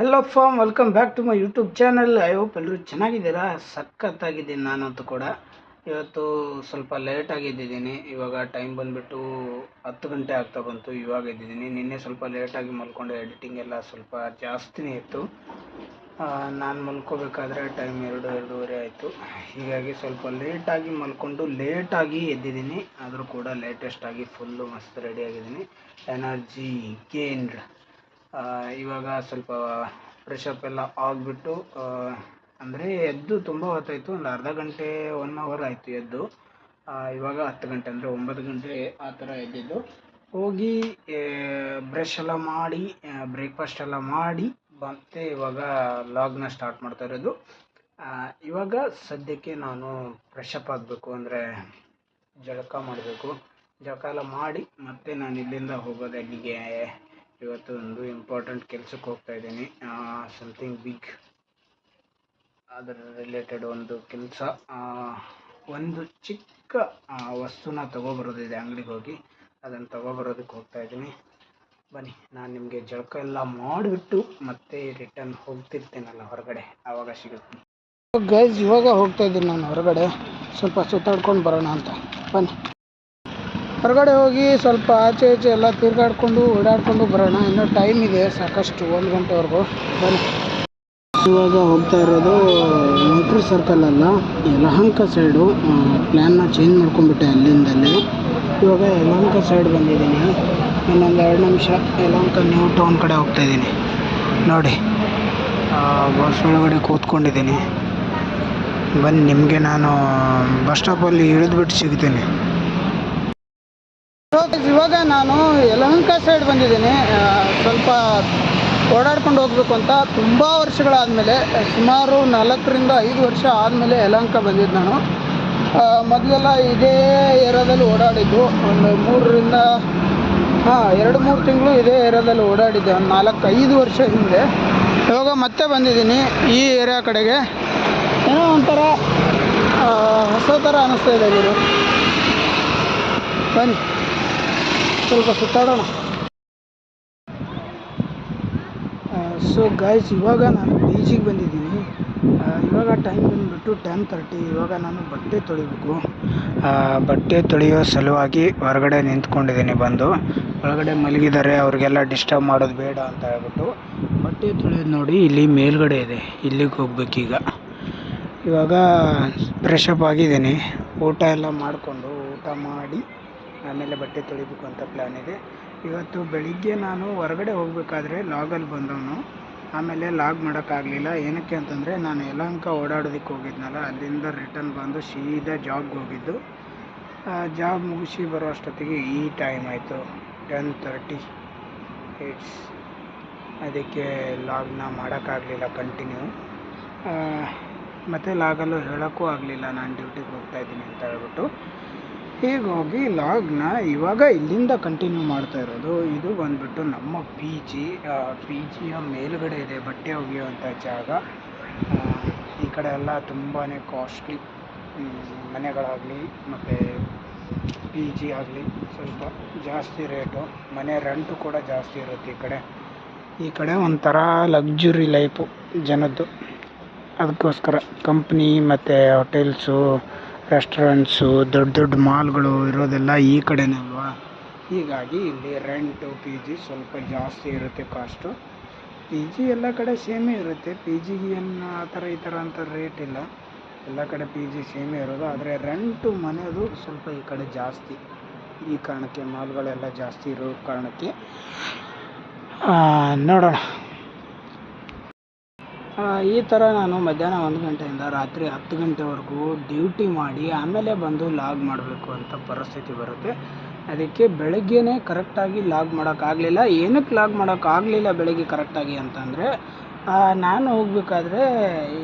Hello fam welcome back to my YouTube channel I hope ಎಲ್ಲರೂ ಚೆನ್ನಾಗಿದ್ದೀರಾ? ಸಖತ್ತಾಗಿದ್ದೀನಿ ನಾನಂತೂ ಕೂಡ. ಇವತ್ತು ಸ್ವಲ್ಪ ಲೇಟಾಗಿ ಎದ್ದಿದ್ದೀನಿ ಇವಾಗ ಟೈಮ್ ಬಂದುಬಿಟ್ಟು ಹತ್ತು ಗಂಟೆ ಆಗ್ತಾ ಬಂತು. ಇವಾಗ ಎದ್ದಿದ್ದೀನಿ ನಿನ್ನೆ ಸ್ವಲ್ಪ ಲೇಟಾಗಿ ಮಲ್ಕೊಂಡೆ. ಎಡಿಟಿಂಗ್ ಎಲ್ಲ ಸ್ವಲ್ಪ ಜಾಸ್ತಿನೇ ಇತ್ತು. ನಾನು ಮಲ್ಕೋಬೇಕಾದ್ರೆ ಟೈಮ್ ಎರಡು, ಎರಡೂವರೆ ಆಯಿತು. ಹೀಗಾಗಿ ಸ್ವಲ್ಪ ಲೇಟಾಗಿ ಮಲ್ಕೊಂಡು ಲೇಟಾಗಿ ಎದ್ದಿದ್ದೀನಿ. ಆದರೂ ಕೂಡ ಲೇಟೆಸ್ಟಾಗಿ ಫುಲ್ಲು ಮಸ್ತ್ ರೆಡಿಯಾಗಿದ್ದೀನಿ ಎನರ್ಜಿ ಗೇನ್ಡ್ ಇವಾಗ ಸ್ವಲ್ಪ ಫ್ರೆಶ್ ಅಪ್ ಎಲ್ಲ ಆಗಿಬಿಟ್ಟು ಅಂದರೆ ಎದ್ದು ತುಂಬ ಹೊತ್ತಾಯಿತು. ಒಂದು ಅರ್ಧ ಗಂಟೆ ಒನ್ ಅವರ್ ಆಯಿತು ಎದ್ದು. ಇವಾಗ ಹತ್ತು ಗಂಟೆ ಅಂದರೆ ಒಂಬತ್ತು ಗಂಟೆ ಆ ಥರ ಎದ್ದಿದ್ದು. ಹೋಗಿ ಬ್ರಷ್ ಎಲ್ಲ ಮಾಡಿ ಬ್ರೇಕ್ಫಾಸ್ಟ್ ಎಲ್ಲ ಮಾಡಿ ಮತ್ತೆ ಇವಾಗ ಲಾಗ್ನ ಸ್ಟಾರ್ಟ್ ಮಾಡ್ತಾ ಇರೋದು. ಇವಾಗ ಸದ್ಯಕ್ಕೆ ನಾನು ಫ್ರೆಶ್ ಆಗಬೇಕು ಅಂದರೆ ಜಳಕ ಮಾಡಬೇಕು. ಜಳಕ ಎಲ್ಲ ಮಾಡಿ ಮತ್ತೆ ನಾನು ಇಲ್ಲಿಂದ ಹೋಗೋದು ಅಲ್ಲಿಗೆ ಇವತ್ತು ಒಂದು ಇಂಪಾರ್ಟೆಂಟ್ ಕೆಲಸಕ್ಕೆ ಹೋಗ್ತಾ ಇದ್ದೀನಿ. ಸಮಥಿಂಗ್ ಬಿಗ್ ಅದರ ರಿಲೇಟೆಡ್ ಒಂದು ಕೆಲಸ. ಒಂದು ಚಿಕ್ಕ ವಸ್ತುನ ತಗೊಬರೋದಿದೆ ಅಂಗಡಿಗೆ ಹೋಗಿ. ಅದನ್ನು ತಗೊಬರೋದಕ್ಕೆ ಹೋಗ್ತಾ ಇದ್ದೀನಿ. ಬನ್ನಿ, ನಾನು ನಿಮಗೆ ಜಳಕ ಎಲ್ಲ ಮಾಡಿಬಿಟ್ಟು ಮತ್ತೆ ರಿಟರ್ನ್ ಹೋಗ್ತಿರ್ತೀನಲ್ಲ ಹೊರಗಡೆ. ಆವಾಗ ಸಿಗುತ್ತೆ. ಗೈಸ್ ಇವಾಗ ಹೋಗ್ತಾ ಇದ್ದೀನಿ ನಾನು ಹೊರಗಡೆ. ಸ್ವಲ್ಪ ಸುತ್ತಾಡ್ಕೊಂಡು ಬರೋಣ ಅಂತ. ಬನ್ನಿ. ಹೊರಗಡೆ ಹೋಗಿ ಸ್ವಲ್ಪ ಆಚೆ ಈಚೆ ಎಲ್ಲ ತಿರುಗಾಡ್ಕೊಂಡು ಓಡಾಡ್ಕೊಂಡು ಬರೋಣ. ಇನ್ನೂ ಟೈಮ್ ಇದೆ, ಸಾಕಷ್ಟು, ಒಂದು ಗಂಟೆವರೆಗೂ. ಬನ್ನಿ. ಇವಾಗ ಹೋಗ್ತಾ ಇರೋದು ಮೈತ್ರಿ ಸರ್ಕಲ್ ಅಲ್ಲ, ಯಲಹಂಕ ಸೈಡು ಪ್ಲ್ಯಾನ್ನ ಚೇಂಜ್ ಮಾಡ್ಕೊಂಡ್ಬಿಟ್ಟೆ ಅಲ್ಲಿಂದಲೇ. ಇವಾಗ ಯಲಹಂಕ ಸೈಡ್ ಬಂದಿದ್ದೀನಿ. ಇನ್ನೊಂದು ಎರಡು ನಿಮಿಷ, ಯಲಹಂಕ ನ್ಯೂ ಟೌನ್ ಕಡೆ ಹೋಗ್ತಾ ಇದ್ದೀನಿ. ನೋಡಿ ಬಸ್ ಒಳಗಡೆ ಕೂತ್ಕೊಂಡಿದ್ದೀನಿ. ಬನ್ನಿ, ನಿಮಗೆ ನಾನು ಬಸ್ ಸ್ಟಾಪಲ್ಲಿ ಇಳಿದ್ಬಿಟ್ಟು ಸಿಗ್ತೀನಿ. ಇವಾಗ ನಾನು ಯಲಹಂಕ ಸೈಡ್ ಬಂದಿದ್ದೀನಿ. ಸ್ವಲ್ಪ ಓಡಾಡ್ಕೊಂಡು ಹೋಗ್ಬೇಕು ಅಂತ ತುಂಬ ವರ್ಷಗಳಾದಮೇಲೆ, ಸುಮಾರು ನಾಲ್ಕರಿಂದ ಐದು ವರ್ಷ ಆದಮೇಲೆ ಯಲಹಂಕ ಬಂದಿದ್ದು ನಾನು. ಮೊದಲೆಲ್ಲ ಇದೇ ಏರಿಯಾದಲ್ಲಿ ಓಡಾಡಿದ್ದು. ಒಂದು ಮೂರರಿಂದ, ಹಾಂ, ಎರಡು ಮೂರು ತಿಂಗಳು ಇದೇ ಏರಿಯಾದಲ್ಲಿ ಓಡಾಡಿದ್ದೆ. ಒಂದು ನಾಲ್ಕು ಐದು ವರ್ಷ ಹಿಂದೆ. ಇವಾಗ ಮತ್ತೆ ಬಂದಿದ್ದೀನಿ ಈ ಏರಿಯಾ ಕಡೆಗೆ. ಏನೋ ಒಂಥರ ಹೊಸ ಥರ ಅನ್ನಿಸ್ತಾ ಇದೆ ಬನ್ನಿ. ಸ್ವಲ್ಪ ಸುತ್ತಾಡೋಣ. ಸೊ ಗಾಯ್ಸ್ ಇವಾಗ ನಾನು ಬೀಚಿಗೆ ಬಂದಿದ್ದೀನಿ. ಇವಾಗ ಟೈಮ್ ಬಂದುಬಿಟ್ಟು ಟೆನ್ ತರ್ಟಿ ಇವಾಗ ನಾನು ಬಟ್ಟೆ ತೊಳಿಬೇಕು. ಬಟ್ಟೆ ತೊಳೆಯೋ ಸಲುವಾಗಿ ಹೊರಗಡೆ ನಿಂತ್ಕೊಂಡಿದ್ದೀನಿ ಬಂದು. ಒಳಗಡೆ ಮಲಗಿದ್ದಾರೆ ಅವ್ರಿಗೆಲ್ಲ ಡಿಸ್ಟರ್ಬ್ ಮಾಡೋದು ಬೇಡ ಅಂತ ಹೇಳ್ಬಿಟ್ಟು ಬಟ್ಟೆ ತೊಳೆಯೋದು ನೋಡಿ ಇಲ್ಲಿ ಮೇಲ್ಗಡೆ ಇದೆ. ಇಲ್ಲಿಗೆ ಹೋಗ್ಬೇಕೀಗ. ಇವಾಗ ಫ್ರೆಶ್ ಅಪ್ ಆಗಿದ್ದೀನಿ. ಊಟ ಎಲ್ಲ ಮಾಡಿಕೊಂಡು ಊಟ ಮಾಡಿ ಆಮೇಲೆ ಬಟ್ಟೆ ತೊಳಿಬೇಕು ಅಂತ ಪ್ಲ್ಯಾನ್ ಇದೆ. ಇವತ್ತು ಬೆಳಿಗ್ಗೆ ನಾನು ಹೊರಗಡೆ ಹೋಗಬೇಕಾದ್ರೆ ಲಾಗಲ್ಲಿ ಬಂದವನು. ಆಮೇಲೆ ಲಾಗ್ ಮಾಡೋಕ್ಕಾಗಲಿಲ್ಲ ಏನಕ್ಕೆ ಅಂತಂದರೆ ನಾನು ಯಲಹಂಕ ಓಡಾಡೋದಕ್ಕೆ ಹೋಗಿದ್ನಲ್ಲ, ಅಲ್ಲಿಂದ ರಿಟರ್ನ್ ಬಂದು ಸೀದಾ ಜಾಬ್ಗೆ ಹೋಗಿದ್ದು. ಜಾಬ್ ಮುಗಿಸಿ ಬರೋ ಅಷ್ಟೊತ್ತಿಗೆ ಈ ಟೈಮ್ ಆಯಿತು. ಟೆನ್ ತರ್ಟಿ ಏಟ್ಸ್ ಅದಕ್ಕೆ ಲಾಗ್ನ ಮಾಡೋಕ್ಕಾಗಲಿಲ್ಲ ಕಂಟಿನ್ಯೂ ಮತ್ತು ಲಾಗಲ್ಲೂ ಹೇಳೋಕ್ಕೂ ಆಗಲಿಲ್ಲ. ನಾನು ಡ್ಯೂಟಿಗೆ ಹೋಗ್ತಾ ಇದ್ದೀನಿ ಅಂತ ಹೇಳ್ಬಿಟ್ಟು. ಹೀಗಾಗಿ ಲಾಗ್ನ ಇವಾಗ ಇಲ್ಲಿಂದ ಕಂಟಿನ್ಯೂ ಮಾಡ್ತಾ ಇರೋದು. ಇದು ಬಂದ್ಬಿಟ್ಟು ನಮ್ಮ ಪಿ ಜಿ ಪಿ ಜಿಯ ಮೇಲುಗಡೆ ಇದೆ, ಬಟ್ಟೆ ಒಗೆಯುವಂಥ ಜಾಗ. ಈ ಕಡೆ ಎಲ್ಲ ತುಂಬಾ ಕಾಸ್ಟ್ಲಿ ಮನೆಗಳಾಗಲಿ ಮತ್ತು ಪಿ ಜಿ ಆಗಲಿ ಸ್ವಲ್ಪ ಜಾಸ್ತಿ ರೇಟು. ಮನೆ ರೆಂಟು ಕೂಡ ಜಾಸ್ತಿ ಇರುತ್ತೆ ಈ ಕಡೆ. ಈ ಕಡೆ ಒಂಥರ ಲಕ್ಸುರಿ ಲೈಫು ಜನದ್ದು. ಅದಕ್ಕೋಸ್ಕರ ಕಂಪ್ನಿ ಮತ್ತು ಹೋಟೆಲ್ಸು ರೆಸ್ಟೋರೆಂಟ್ಸು ದೊಡ್ಡ ದೊಡ್ಡ ಮಾಲ್ಗಳು ಇರೋದೆಲ್ಲ ಈ ಕಡೆನೇ ಅಲ್ವಾ? ಹೀಗಾಗಿ ಇಲ್ಲಿ ರೆಂಟು ಪಿ ಜಿ ಸ್ವಲ್ಪ ಜಾಸ್ತಿ ಇರುತ್ತೆ ಕಾಸ್ಟು ಪಿ ಜಿ ಎಲ್ಲ ಕಡೆ ಸೇಮೇ ಇರುತ್ತೆ. ಪಿ ಜಿಗೆ ಏನು ಆ ಥರ ಈ ಥರ ಅಂತ ರೇಟ್ ಇಲ್ಲ. ಎಲ್ಲ ಕಡೆ ಪಿ ಜಿ ಸೇಮೇ ಇರೋದು. ಆದರೆ ರೆಂಟು ಮನೆಯದು ಸ್ವಲ್ಪ ಈ ಕಡೆ ಜಾಸ್ತಿ. ಈ ಕಾರಣಕ್ಕೆ ಮಾಲ್ಗಳೆಲ್ಲ ಜಾಸ್ತಿ ಇರೋ ಕಾರಣಕ್ಕೆ ನೋಡೋಣ. ಈ ಥರ ನಾನು ಮಧ್ಯಾಹ್ನ ಒಂದು ಗಂಟೆಯಿಂದ ರಾತ್ರಿ ಹತ್ತು ಗಂಟೆವರೆಗೂ ಡ್ಯೂಟಿ ಮಾಡಿ ಆಮೇಲೆ ಬಂದು ಲಾಗ್ ಮಾಡಬೇಕು ಅಂತ ಪರಿಸ್ಥಿತಿ ಬರುತ್ತೆ. ಅದಕ್ಕೆ ಬೆಳಗ್ಗೆನೇ ಕರೆಕ್ಟಾಗಿ ಲಾಗ್ ಮಾಡೋಕ್ಕಾಗಲಿಲ್ಲ ಏನಕ್ಕೆ ಲಾಗ್ ಮಾಡೋಕ್ಕಾಗಲಿಲ್ಲ ಬೆಳಗ್ಗೆ ಕರೆಕ್ಟಾಗಿ ಅಂತಂದರೆ ನಾನು ಹೋಗಬೇಕಾದ್ರೆ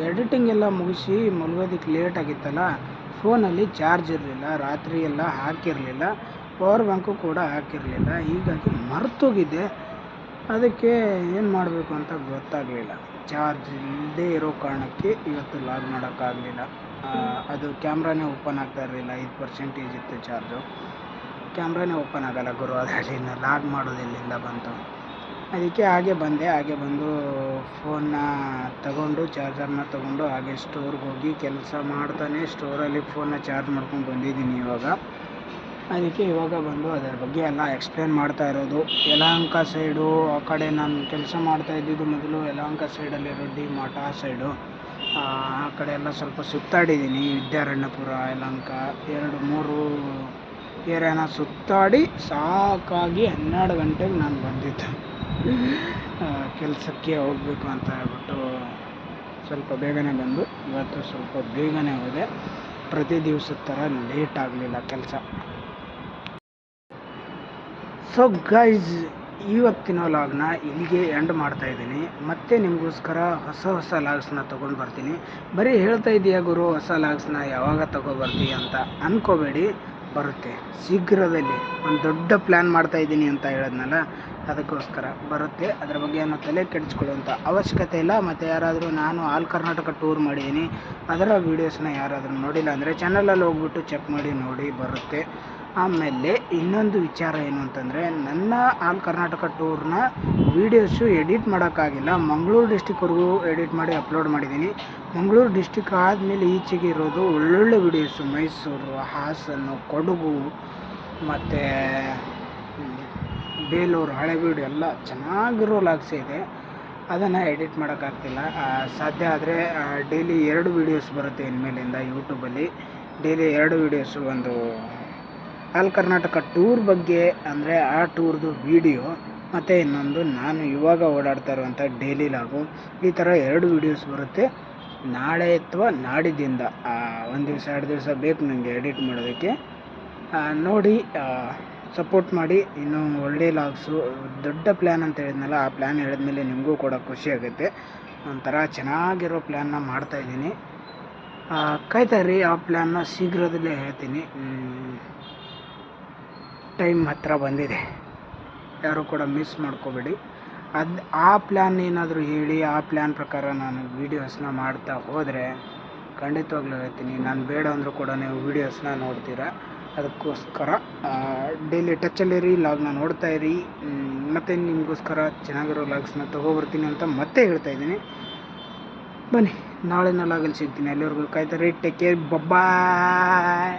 ಎಡಿಟಿಂಗ್ ಎಲ್ಲ ಮುಗಿಸಿ ಮಲಗೋದಕ್ಕೆ ಲೇಟ್ ಆಗಿತ್ತಲ್ಲ ಫೋನಲ್ಲಿ ಚಾರ್ಜ್ ಇರಲಿಲ್ಲ, ರಾತ್ರಿ ಎಲ್ಲ ಹಾಕಿರಲಿಲ್ಲ ಪವರ್ ಬ್ಯಾಂಕು ಕೂಡ ಹಾಕಿರಲಿಲ್ಲ. ಹೀಗಾಗಿ ಮರ್ತೋಗಿದ್ದೆ ಅದಕ್ಕೆ ಏನು ಮಾಡಬೇಕು ಅಂತ ಗೊತ್ತಾಗಲಿಲ್ಲ. ಚಾರ್ಜ್ ಇಲ್ಲದೇ ಇರೋ ಕಾರಣಕ್ಕೆ ಇವತ್ತು ಲಾಗ್ ಮಾಡೋಕ್ಕಾಗಲಿಲ್ಲ. ಅದು ಕ್ಯಾಮ್ರಾನೇ ಓಪನ್ ಆಗ್ತಾ ಇರಲಿಲ್ಲ, ಐದು ಪರ್ಸೆಂಟೇಜ್ ಇತ್ತು ಚಾರ್ಜು. ಕ್ಯಾಮ್ರಾನೇ ಓಪನ್ ಆಗಲ್ಲ ಗುರು, ಅದರಲ್ಲಿ ಲಾಗ್ ಮಾಡೋದು ಎಲ್ಲಿಂದ ಬಂತು. ಅದಕ್ಕೆ ಹಾಗೆ ಬಂದೆ, ಹಾಗೆ ಬಂದು ಫೋನ್ನ ತಗೊಂಡು, ಚಾರ್ಜರ್ನ ತಗೊಂಡು ಹಾಗೆ ಸ್ಟೋರ್ಗೆ ಹೋಗಿ ಕೆಲಸ ಮಾಡ್ತಾನೆ, ಸ್ಟೋರಲ್ಲಿ ಫೋನ್ನ ಚಾರ್ಜ್ ಮಾಡ್ಕೊಂಡು ಬಂದಿದ್ದೀನಿ ಇವಾಗ. ಅದಕ್ಕೆ ಇವಾಗ ಬಂದು ಅದರ ಬಗ್ಗೆ ಎಲ್ಲ ಎಕ್ಸ್ಪ್ಲೇನ್ ಮಾಡ್ತಾ ಇರೋದು. ಯಲಹಂಕ ಸೈಡು ಆ ಕಡೆ ನಾನು ಕೆಲಸ ಮಾಡ್ತಾ ಇದ್ದಿದ್ದು ಮೊದಲು ಯಲಹಂಕ ಸೈಡಲ್ಲಿರೋ ಡಿ ಸೈಡು ಆ ಆ ಕಡೆ ಎಲ್ಲ ಸ್ವಲ್ಪ ಸುತ್ತಾಡಿದ್ದೀನಿ. ವಿದ್ಯಾರಣ್ಯಪುರ, ಯಲಹಂಕ ಎರಡು, ಮೂರು ಏರಿಯಾನ ಸುತ್ತಾಡಿ ಸಾಕಾಗಿ ಹನ್ನೆರಡು ಗಂಟೆಗೆ ನಾನು ಬಂದಿದ್ದು. ಕೆಲಸಕ್ಕೆ ಹೋಗಬೇಕು ಅಂತ ಹೇಳ್ಬಿಟ್ಟು ಸ್ವಲ್ಪ ಬೇಗನೆ ಬಂದು, ಇವತ್ತು ಸ್ವಲ್ಪ ಬೇಗನೆ ಹೋದೆ. ಪ್ರತಿ ದಿವಸದ ಥರ ಲೇಟ್ ಆಗಲಿಲ್ಲ ಕೆಲಸ. ಸೊ ಗೈಸ್ ಇವತ್ತಿನ ಲಾಗ್ನ ಇಲ್ಲಿಗೆ ಎಂಡ್ ಮಾಡ್ತಾ ಇದ್ದೀನಿ. ಮತ್ತೆ ನಿಮಗೋಸ್ಕರ ಹೊಸ ಹೊಸ ಲಾಗ್ಸ್ನ ತೊಗೊಂಡು ಬರ್ತೀನಿ. ಬರೀ ಹೇಳ್ತಾ ಇದೆಯಾ ಗುರು, ಹೊಸ ಲಾಗ್ಸ್ನ ಯಾವಾಗ ತಗೊಬರ್ತೀಯ ಅಂತ ಅನ್ಕೋಬೇಡಿ. ಬರುತ್ತೆ. ಶೀಘ್ರದಲ್ಲಿ ಒಂದು ದೊಡ್ಡ ಪ್ಲ್ಯಾನ್ ಮಾಡ್ತಾ ಇದ್ದೀನಿ ಅಂತ ಹೇಳಿದ್ನಲ್ಲ, ಅದಕ್ಕೋಸ್ಕರ ಬರುತ್ತೆ. ಅದ್ರ ಬಗ್ಗೆ ಏನೋ ತಲೆ ಕೆಡಿಸ್ಕೊಳ್ಳುವಂಥ ಅವಶ್ಯಕತೆ ಇಲ್ಲ. ಮತ್ತು ಯಾರಾದರೂ ನಾನು ಆಲ್ ಕರ್ನಾಟಕ ಟೂರ್ ಮಾಡಿದ್ದೀನಿ ಅದರ ವೀಡಿಯೋಸ್ನ ಯಾರಾದರೂ ನೋಡಿಲ್ಲ ಅಂದರೆ ಚಾನಲಲ್ಲಿ ಹೋಗ್ಬಿಟ್ಟು ಚೆಕ್ ಮಾಡಿ ನೋಡಿ, ಬರುತ್ತೆ. ಆಮೇಲೆ ಇನ್ನೊಂದು ವಿಚಾರ ಏನು ಅಂತಂದರೆ, ನನ್ನ ಆಲ್ ಕರ್ನಾಟಕ ಟೂರ್ನ ವೀಡಿಯೋಸು ಎಡಿಟ್ ಮಾಡೋಕ್ಕಾಗಿಲ್ಲ. ಮಂಗಳೂರು ಡಿಸ್ಟಿಕ್ವರೆಗೂ ಎಡಿಟ್ ಮಾಡಿ ಅಪ್ಲೋಡ್ ಮಾಡಿದ್ದೀನಿ. ಮಂಗಳೂರು ಡಿಸ್ಟಿಕ್ ಆದಮೇಲೆ ಈಚೆಗೆ ಇರೋದು ಒಳ್ಳೊಳ್ಳೆ ವೀಡಿಯೋಸು. ಮೈಸೂರು, ಹಾಸನ, ಕೊಡಗು, ಮತ್ತು ಬೇಲೂರು ಹಳೆಬೀಡು ಎಲ್ಲ ಚೆನ್ನಾಗಿರೋ ಲಾಗ್ಸ್ ಇದೆ. ಅದನ್ನು ಎಡಿಟ್ ಮಾಡೋಕ್ಕಾಗ್ತಿಲ್ಲ. ಸಾಧ್ಯ ಆದರೆ ಡೈಲಿ ಎರಡು ವೀಡಿಯೋಸ್ ಬರುತ್ತೆ ಇನ್ಮೇಲಿಂದ ಯೂಟ್ಯೂಬಲ್ಲಿ ಡೈಲಿ ಎರಡು ವೀಡಿಯೋಸು ಒಂದು ಆಲ್ ಕರ್ನಾಟಕ ಟೂರ್ ಬಗ್ಗೆ ಅಂದರೆ ಆ ಟೂರ್ದು ವಿಡಿಯೋ ಮತ್ತು ಇನ್ನೊಂದು ನಾನು ಇವಾಗ ಓಡಾಡ್ತಾ ಇರುವಂಥ ಡೈಲಿ ಲಾಗು, ಈ ಥರ ಎರಡು ವೀಡಿಯೋಸ್ ಬರುತ್ತೆ. ನಾಳೆ ಅಥವಾ ನಾಡಿದ್ದಿಂದ ಒಂದು ದಿವಸ, ಎರಡು ದಿವಸ ಬೇಕು ನನಗೆ ಎಡಿಟ್ ಮಾಡೋದಕ್ಕೆ. ನೋಡಿ ಸಪೋರ್ಟ್ ಮಾಡಿ. ಇನ್ನೂ ಒಳ್ಳೆ ಲಾಗ್ಸು, ದೊಡ್ಡ ಪ್ಲ್ಯಾನ್ ಅಂತ ಹೇಳಿದ್ನಲ್ಲ, ಆ ಪ್ಲ್ಯಾನ್ ಹೇಳಿದ್ಮೇಲೆ ನಿಮಗೂ ಕೂಡ ಖುಷಿ ಆಗುತ್ತೆ. ಒಂಥರ ಚೆನ್ನಾಗಿರೋ ಪ್ಲ್ಯಾನ್ನ ಮಾಡ್ತಾಯಿದ್ದೀನಿ ಕಾಯ್ತಾ ಇರಿ, ಆ ಪ್ಲ್ಯಾನ್ನ ಶೀಘ್ರದಲ್ಲೇ ಹೇಳ್ತೀನಿ. ಟೈಮ್ ಹತ್ರ ಬಂದಿದೆ. ಯಾರು ಕೂಡ ಮಿಸ್ ಮಾಡ್ಕೋಬೇಡಿ. ಅದು, ಆ ಪ್ಲ್ಯಾನ್ ಏನಾದರೂ ಹೇಳಿ, ಆ ಪ್ಲ್ಯಾನ್ ಪ್ರಕಾರ ನಾನು ವೀಡಿಯೋಸ್ನ ಮಾಡ್ತಾ ಹೋದರೆ, ಖಂಡಿತವಾಗ್ಲೂ ಹೇಳ್ತೀನಿ. ನಾನು ಬೇಡ ಅಂದರೂ ಕೂಡ ನೀವು ವೀಡಿಯೋಸ್ನ ನೋಡ್ತೀರಾ. ಅದಕ್ಕೋಸ್ಕರ ಡೈಲಿ ಲಾಗ್ ಲಾಗ್ನ ನೋಡ್ತಾ ಇರಿ. ಮತ್ತು ನಿಮಗೋಸ್ಕರ ಚೆನ್ನಾಗಿರೋ ಲಾಗ್ಸ್ನ ತೊಗೊಬರ್ತೀನಿ ಅಂತ ಮತ್ತೆ ಹೇಳ್ತಾ ಇದ್ದೀನಿ. ಬನ್ನಿ ನಾಳೆ ಲಾಗಲ್ಲಿ ಸಿಗ್ತೀನಿ. ಅಲ್ಲಿವರೆಗೂ ಕಾಯ್ತಾರೆ ಟೇಕ್ ಕೇರ್ ಬಬ್ಬಾಯ್